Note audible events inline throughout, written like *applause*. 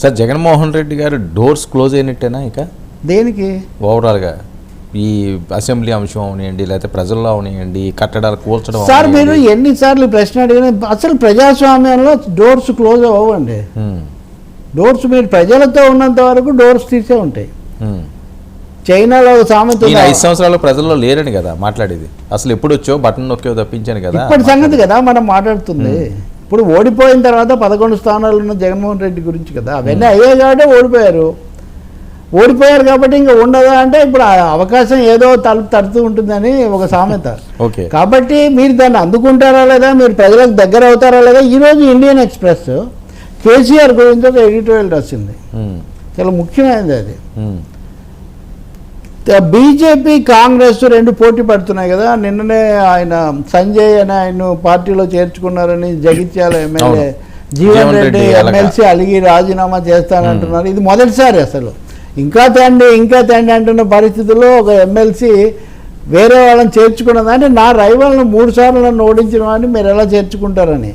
Sir Jaganmohan Reddy గారు doors close అయినట్టేనా ఇక? దేనికి? ఓవరాల్గా ఈ అసెంబ్లీ అంశం అవనివ్వండి లేకపోతే ప్రజల్లో అవనివ్వండి కట్టడాలు కూల్చడం సార్ మీరు. ఎన్నిసార్లు ప్రశ్న అడిగిన అసలు ప్రజాస్వామ్యంలో డోర్స్ క్లోజ్ అవ్వండి డోర్స్ మీరు ప్రజలతో ఉన్నంత వరకు డోర్స్ తీసే ఉంటాయి. చైనాలో సామెత. ఐదు సంవత్సరాలు ప్రజల్లో లేరని కదా మాట్లాడేది. అసలు ఎప్పుడు వచ్చో బటన్ నొక్కేవో తప్పించాను కదా ఇప్పటి సంగతి కదా మనం మాట్లాడుతుంది. ఇప్పుడు ఓడిపోయిన తర్వాత పదకొండు స్థానాలు ఉన్న జగన్మోహన్ రెడ్డి గురించి కదా అవన్నీ అయ్యాయి కాబట్టి ఓడిపోయారు. ఓడిపోయారు కాబట్టి ఇంకా ఉండదా అంటే ఇప్పుడు అవకాశం ఏదో తలుపు తడుతూ ఉంటుందని ఒక సామెత. ఓకే. కాబట్టి మీరు దాన్ని అందుకుంటారా లేదా మీరు ప్రజలకు దగ్గర అవుతారా లేదా ఈరోజు ఇండియన్ ఎక్స్ప్రెస్ కేసీఆర్ గురించి ఒక ఎడిటోరియల్ రాసింది. చాలా ముఖ్యమైనది అది. బీజేపీ కాంగ్రెస్ రెండు పోటీ పడుతున్నాయి కదా. నిన్ననే ఆయన సంజయ్ అని ఆయన పార్టీలో చేర్చుకున్నారని జగిత్యాల ఎమ్మెల్యే. జీవన్ రెడ్డి. ఎమ్మెల్సీ అలిగి రాజీనామా చేస్తానంటున్నారు. ఇది మొదటిసారి అసలు. ఇంకా తండి ఇంకా తండి అంటున్న పరిస్థితుల్లో ఒక ఎమ్మెల్సీ వేరే వాళ్ళని చేర్చుకున్నది అంటే నా రైవల్ని మూడు సార్లు నన్ను ఓడించిన వాడిని మీరు ఎలా చేర్చుకుంటారని.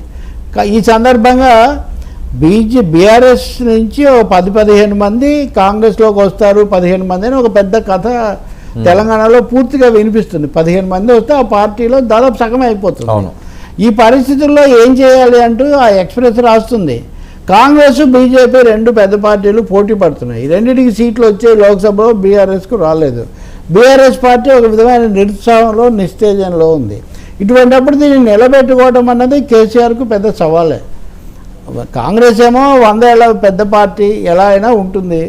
ఈ సందర్భంగా బీజే బీఆర్ఎస్ నుంచి ఓ పది పదిహేను మంది కాంగ్రెస్లోకి వస్తారు. పదిహేను మంది అని ఒక పెద్ద కథ తెలంగాణలో పూర్తిగా వినిపిస్తుంది. పదిహేను మంది వస్తే ఆ పార్టీలో దాదాపు సగం అయిపోతుంది. ఈ పరిస్థితుల్లో ఏం చేయాలి అంటూ ఆ ఎక్స్ప్రెస్ రాస్తుంది. కాంగ్రెస్ బీజేపీ రెండు పెద్ద పార్టీలు పోటీ పడుతున్నాయి. రెండింటికి సీట్లు వచ్చే లోక్సభలో బీఆర్ఎస్కు రాలేదు. బీఆర్ఎస్ పార్టీ ఒక విధమైన నిరుత్సాహంలో నిస్తేజంలో ఉంది. ఇటువంటిప్పుడు దీన్ని నిలబెట్టుకోవడం అన్నది కేసీఆర్కు పెద్ద సవాలే. కాంగ్రెస్ ఏమో వందేళ్ళ పెద్ద పార్టీ ఎలా అయినా ఉంటుంది.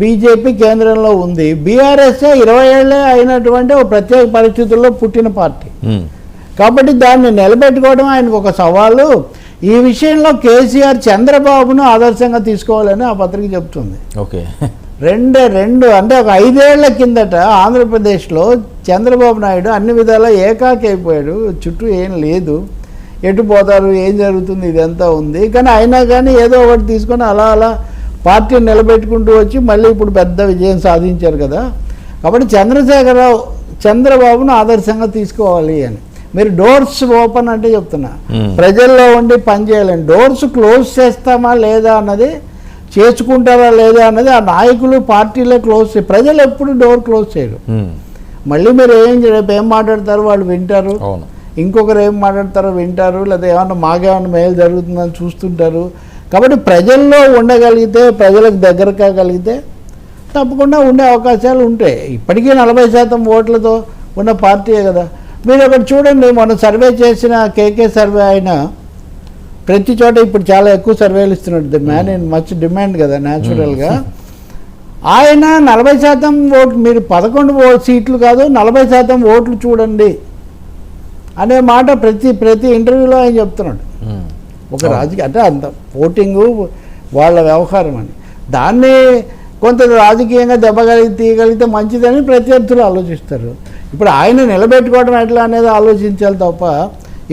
బీజేపీ కేంద్రంలో ఉంది. బీఆర్ఎస్ ఇరవై ఏళ్ళే అయినటువంటి ఒక ప్రత్యేక పరిస్థితుల్లో పుట్టిన పార్టీ. కాబట్టి దాన్ని నిలబెట్టుకోవడం ఆయనకు ఒక సవాలు. ఈ విషయంలో కేసీఆర్ చంద్రబాబును ఆదర్శంగా తీసుకోవాలని ఆ పత్రిక చెప్తుంది. ఓకే. రెండే రెండు అంటే ఒక ఐదేళ్ళ కిందట ఆంధ్రప్రదేశ్లో చంద్రబాబు నాయుడు అన్ని విధాలా ఏకాకి అయిపోయాడు చుట్టూ ఏం లేదు. ఎటు పోతారు ఏం జరుగుతుంది ఇదంతా ఉంది. కానీ అయినా కానీ ఏదో ఒకటి తీసుకొని అలా అలా పార్టీని నిలబెట్టుకుంటూ వచ్చి మళ్ళీ ఇప్పుడు పెద్ద విజయం సాధించారు కదా. కాబట్టి చంద్రశేఖరరావు చంద్రబాబును ఆదర్శంగా తీసుకోవాలి అని. మీరు డోర్స్ ఓపెన్ అంటే చెప్తున్నా. ప్రజల్లో ఉండి పనిచేయాలని డోర్స్ క్లోజ్ చేస్తామా లేదా అన్నది చేసుకుంటారా లేదా అన్నది ఆ నాయకులు పార్టీలే క్లోజ్ ప్రజలు ఎప్పుడు డోర్ క్లోజ్ చేయరు. మళ్ళీ మీరు ఏం రేపు ఏం మాట్లాడతారు వాళ్ళు వింటారు. అవును. ఇంకొకరు ఏం మాట్లాడతారో వింటారు లేదా ఏమన్నా మాకేమన్నా మేలు జరుగుతుందని చూస్తుంటారు. కాబట్టి ప్రజల్లో ఉండగలిగితే ప్రజలకు దగ్గర కాగలిగితే తప్పకుండా ఉండే అవకాశాలు ఉంటాయి ఇప్పటికీ నలభై శాతం ఓట్లతో ఉన్న పార్టీయే కదా. మీరు ఒకటి చూడండి మొన్న సర్వే చేసిన కేకే సర్వే ఆయన ప్రతి చోట ఇప్పుడు చాలా ఎక్కువ సర్వేలు ఇస్తున్నాడు. The man in much demand కదా న్యాచురల్గా ఆయన నలభై శాతం ఓట్లు మీరు పదకొండు ఓ సీట్లు కాదు నలభై శాతం ఓట్లు చూడండి. అనే మాట ప్రతి ప్రతి ఇంటర్వ్యూలో ఆయన చెప్తున్నాడు. ఒక రాజకీయ అంటే అంత ఓటింగు వాళ్ళ వ్యవహారం అని. దాన్ని కొంత రాజకీయంగా దెబ్బగలిగి తీయగలిగితే మంచిదని ప్రత్యర్థులు ఆలోచిస్తారు. ఇప్పుడు ఆయన నిలబెట్టుకోవడం ఎట్లా అనేది ఆలోచించాలి తప్ప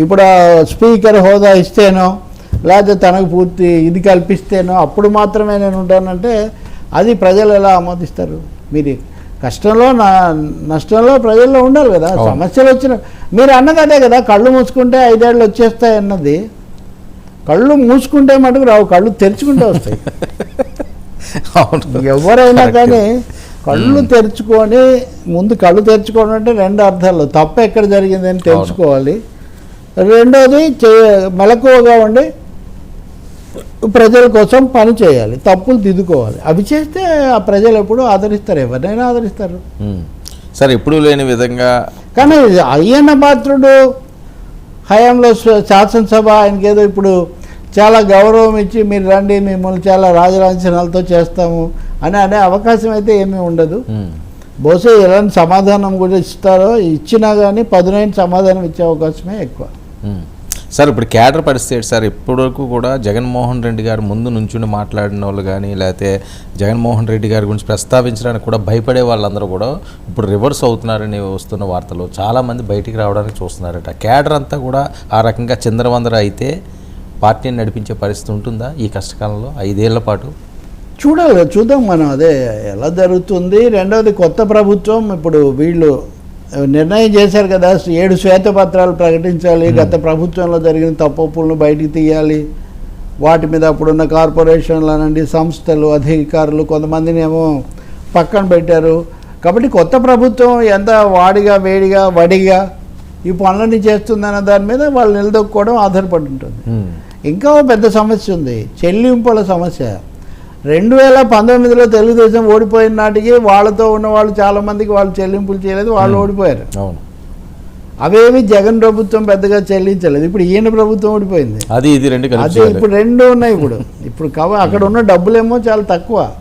ఇప్పుడు స్పీకర్ హోదా ఇస్తేనో లేకపోతే తనకు పూర్తి ఇది కల్పిస్తేనో అప్పుడు మాత్రమే నేను ఉంటానంటే అది ప్రజలు ఎలా ఆమోదిస్తారు? మీరు కష్టంలో నా నష్టంలో ప్రజల్లో ఉండాలి కదా. సమస్యలు వచ్చిన మీరు అన్నది అదే కదా కళ్ళు మూసుకుంటే ఐదేళ్ళు వచ్చేస్తాయి అన్నది. కళ్ళు మూసుకుంటే మటుకు రావు కళ్ళు తెరుచుకుంటే వస్తాయి. *laughs* ఎవరైనా. కానీ కళ్ళు తెరుచుకొని ముందు కళ్ళు తెరుచుకోవడం అంటే రెండు అర్థాలు. తప్ప ఎక్కడ జరిగిందని తెలుసుకోవాలి. రెండోది చే మెలకువగా ఉండి ప్రజల కోసం పని చేయాలి తప్పులు దిద్దుకోవాలి. అవి చేస్తే ఆ ప్రజలు ఎప్పుడూ ఆదరిస్తారు ఎవరినైనా ఆదరిస్తారు. సార్ ఎప్పుడు లేని విధంగా కానీ అయ్యన్న పాత్రుడు హయాంలో శాసనసభ ఆయనకి ఏదో ఇప్పుడు చాలా గౌరవం ఇచ్చి మీరు రండి మిమ్మల్ని చాలా రాజలాంఛనాలతో చేస్తాము అని అనే అవకాశం అయితే ఏమీ ఉండదు. బహుశా ఎలాంటి సమాధానం కూడా ఇస్తారో ఇచ్చినా కానీ పదునైన సమాధానం ఇచ్చే అవకాశమే ఎక్కువ. సార్ ఇప్పుడు క్యాడర్ పరిస్థితి సార్? ఇప్పటివరకు కూడా జగన్మోహన్ రెడ్డి గారు ముందు నుంచుని మాట్లాడిన వాళ్ళు కానీ లేకపోతే జగన్మోహన్ రెడ్డి గారి గురించి ప్రస్తావించడానికి కూడా భయపడే వాళ్ళందరూ కూడా ఇప్పుడు రివర్స్ అవుతున్నారని వస్తున్న వార్తలు చాలామంది బయటికి రావడానికి చూస్తున్నారట. క్యాడర్ అంతా కూడా ఆ రకంగా చంద్రవందర అయితే పార్టీని నడిపించే పరిస్థితి ఉంటుందా ఈ కష్టకాలంలో? ఐదేళ్ళ పాటు? చూడాలి చూద్దాం మనం. అదే ఎలా జరుగుతుంది? రెండవది కొత్త ప్రభుత్వం ఇప్పుడు వీళ్ళు నిర్ణయం చేశారు కదా ఏడు శ్వేతపత్రాలు ప్రకటించాలి గత ప్రభుత్వంలో జరిగిన తప్పులను బయటికి తీయాలి. వాటి మీద అప్పుడున్న కార్పొరేషన్లు అనండి సంస్థలు అధికారులు కొంతమందిని ఏమో పక్కన పెట్టారు. కాబట్టి కొత్త ప్రభుత్వం ఎంత వాడిగా వేడిగా వడిగా ఈ పనులన్నీ చేస్తుందన్న దాని మీద వాళ్ళు నిలదొక్కుకోవడం ఆధారపడి ఉంటుంది. ఉమ్, ఇంకా పెద్ద సమస్య ఉంది. చెల్లింపుల సమస్య. రెండు వేల పంతొమ్మిదిలో తెలుగుదేశం ఓడిపోయిన నాటికి వాళ్ళతో ఉన్న వాళ్ళు చాలా మందికి వాళ్ళు చెల్లింపులు చేయలేదు వాళ్ళు ఓడిపోయారు. అవును. అవేవి జగన్ ప్రభుత్వం పెద్దగా చెల్లించలేదు. ఇప్పుడు ఈయన ప్రభుత్వం ఓడిపోయింది. అది ఇది రెండు అదే. ఇప్పుడు రెండు ఉన్నాయి ఇప్పుడు. ఇప్పుడు కవ అక్కడ ఉన్న డబ్బులేమో చాలా తక్కువ.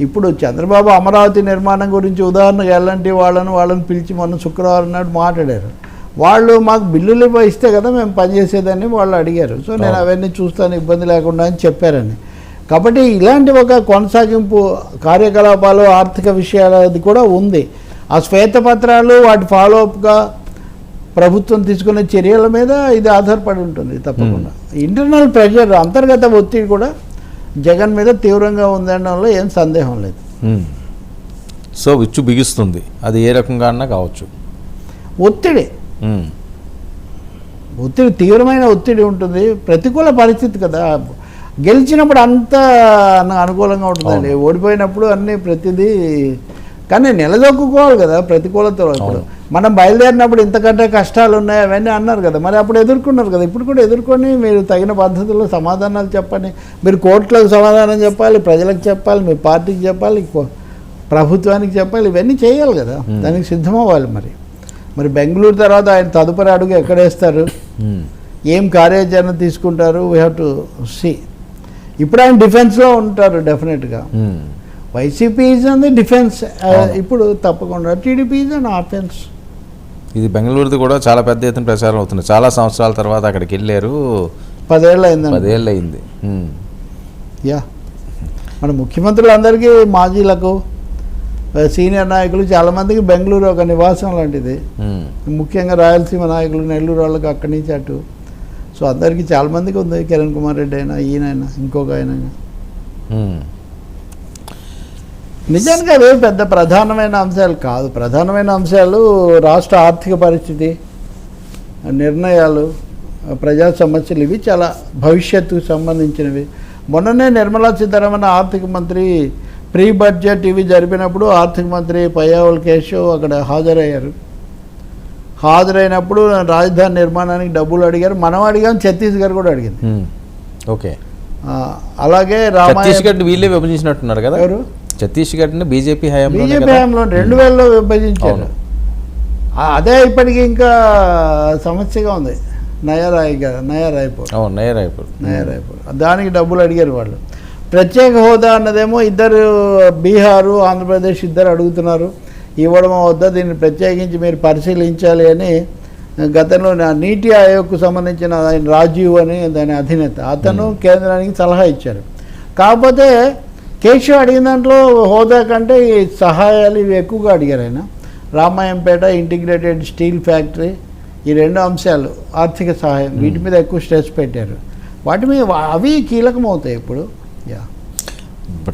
ఇప్పుడు చంద్రబాబు అమరావతి నిర్మాణం గురించి ఉదాహరణకు ఎలాంటి వాళ్ళని వాళ్ళని పిలిచి మొన్న శుక్రవారం నాడు మాట్లాడారు. వాళ్ళు మాకు బిల్లులు ఇస్తే కదా మేము పనిచేసేదని వాళ్ళు అడిగారు. సో నేను అవన్నీ చూస్తాను ఇబ్బంది లేకుండా అని చెప్పారని. కాబట్టి ఇలాంటి ఒక కొనసాగింపు కార్యకలాపాలు ఆర్థిక విషయాలది కూడా ఉంది. ఆ శ్వేతపత్రాలు వాటి ఫాలోఅప్గా ప్రభుత్వం తీసుకునే చర్యల మీద ఇది ఆధారపడి ఉంటుంది తప్పకుండా. ఇంటర్నల్ ప్రెషర్ అంతర్గత ఒత్తిడి కూడా జగన్ మీద తీవ్రంగా ఉందనడంలో ఏం సందేహం లేదు. ఉమ్. సో విచ్చు బిగిస్తుంది. అది ఏ రకంగా అన్నా కావచ్చు. ఒత్తిడి. ఉమ్, ఒత్తిడి తీవ్రమైన ఒత్తిడి ఉంటుంది. ప్రతికూల పరిస్థితి కదా. గెలిచినప్పుడు అంత అను- అనుకూలంగా ఉంటుందండి. ఓడిపోయినప్పుడు అన్ని ప్రతిదీ కానీ నిలదొక్కుకోవాలి కదా ప్రతికూలతలో ఇప్పుడు. మనం బయలుదేరినప్పుడు ఇంతకంటే కష్టాలు ఉన్నాయి అవన్నీ అన్నారు కదా. మరి అప్పుడు ఎదుర్కొన్నారు కదా. ఇప్పుడు కూడా ఎదుర్కొని మీరు తగిన పద్ధతిలో సమాధానాలు చెప్పండి. మీరు కోర్టులకు సమాధానం చెప్పాలి ప్రజలకు చెప్పాలి మీ పార్టీకి చెప్పాలి ప్రభుత్వానికి చెప్పాలి ఇవన్నీ చేయాలి కదా. దానికి సిద్ధమవ్వాలి మరి. మరి బెంగళూరు తర్వాత ఆయన తదుపరి అడుగు ఎక్కడేస్తారు ఏం కార్యాచరణ తీసుకుంటారు? వీ హ్యావ్ టు సి ఇప్పుడు ఆయన డిఫెన్స్లో ఉంటారు డెఫినెట్గా. YCP is on the defence. ఇప్పుడు తప్పకుండా టీడీపీ ఈజ్ ఆన్ ఆఫెన్స్. ఇది బెంగళూరుది కూడా చాలా పెద్ద ఎత్తున ప్రచారం అవుతుంది. చాలా సంవత్సరాల తర్వాత అక్కడికి వెళ్ళారు. పదేళ్ళు అయిందండి. పదేళ్ళు అయింది. యా. మన ముఖ్యమంత్రులందరికీ మాజీలకు సీనియర్ నాయకులు చాలామందికి బెంగళూరు ఒక నివాసం లాంటిది. ముఖ్యంగా రాయలసీమ నాయకులు నెల్లూరు వాళ్ళకి అక్కడి నుంచి అటు. సో అందరికీ చాలామందికి ఉంది. కిరణ్ కుమార్ రెడ్డి అయినా ఈయనైనా ఇంకొక ఆయన. నిజానికి అవి పెద్ద ప్రధానమైన అంశాలు కాదు. ప్రధానమైన అంశాలు రాష్ట్ర ఆర్థిక పరిస్థితి నిర్ణయాలు ప్రజా సమస్యలు ఇవి చాలా భవిష్యత్తుకు సంబంధించినవి. మొన్ననే నిర్మలా సీతారామన్ ఆర్థిక మంత్రి ప్రీ బడ్జెట్ ఇవి జరిపినప్పుడు ఆర్థిక మంత్రి పయ్యావుల్ కేశవ్ అక్కడ హాజరయ్యారు. హాజరైనప్పుడు రాజధాని నిర్మాణానికి డబ్బులు అడిగారు. మనం అడిగాం ఛత్తీస్గఢ్ కూడా అడిగింది. ఓకే. అలాగే రామాయణ ఛత్తీస్గఢ్ వీళ్ళే విభజించినట్టున్నారు కదా? ఎవరు? ఛత్తీస్గఢ్ని బీజేపీ హయాంలో బీజేపీ హయాంలో రెండు వేలలో విభజించారు. అదే ఇప్పటికీ ఇంకా సమస్యగా ఉంది. నయారాయ్ కదా నయారాయ్పూర్. అవును నయారాయ్పూర్. దానికి డబ్బులు అడిగారు వాళ్ళు. ప్రత్యేక హోదా అన్నదేమో ఇద్దరు బీహారు ఆంధ్రప్రదేశ్ ఇద్దరు అడుగుతున్నారు. ఇవ్వడం వద్ద? దీన్ని ప్రత్యేకించి మీరు పరిశీలించాలి అని గతంలో నా నీటి ఆయోగ్కు సంబంధించిన ఆయన రాజీవ్ అని దాని అధినేత. అతను కేంద్రానికి సలహా ఇచ్చారు. కాకపోతే కేశవ్ అడిగిన దాంట్లో హోదా కంటే ఈ సహాయాలు ఇవి ఎక్కువగా అడిగారు ఆయన. రామాయంపేట ఇంటిగ్రేటెడ్ స్టీల్ ఫ్యాక్టరీ ఈ రెండు అంశాలు ఆర్థిక సహాయం వీటి మీద ఎక్కువ స్ట్రెస్ పెట్టారు. వాటి మీద అవి కీలకం అవుతాయి ఇప్పుడు. యా.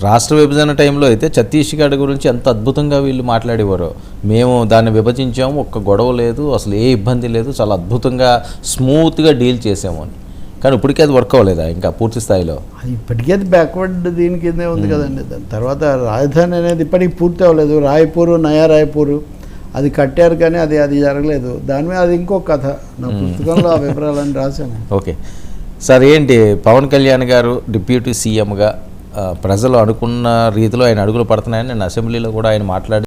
రాష్ట్ర విభజన టైంలో అయితే ఛత్తీస్గఢ్ గురించి ఎంత అద్భుతంగా వీళ్ళు మాట్లాడేవారో. మేము దాన్ని విభజించాము ఒక్క గొడవ లేదు అసలు ఏ ఇబ్బంది లేదు చాలా అద్భుతంగా స్మూత్గా డీల్ చేసాము అని. కానీ ఇప్పటికీ అది వర్క్ అవ్వలేదా ఇంకా పూర్తి స్థాయిలో? అది ఇప్పటికీ అది బ్యాక్వర్డ్ దీని కిందే ఉంది కదండి. దాని తర్వాత రాజధాని అనేది ఇప్పటికి పూర్తి అవ్వలేదు. రాయ్పూర్ నయా రాయ్పూర్ అది కట్టారు కానీ అది అది జరగలేదు. దాని మీద అది ఇంకో కథ. నా పుస్తకంలో ఆ వివరాలని రాశాను. *laughs* ఓకే. సార్ ఏంటి? పవన్ కళ్యాణ్ గారు డిప్యూటీ సీఎంగా ప్రజలు అనుకున్న రీతిలో ఆయన అడుగులు పడుతున్నాయని నేను అసెంబ్లీలో కూడా ఆయన మాట్లాడి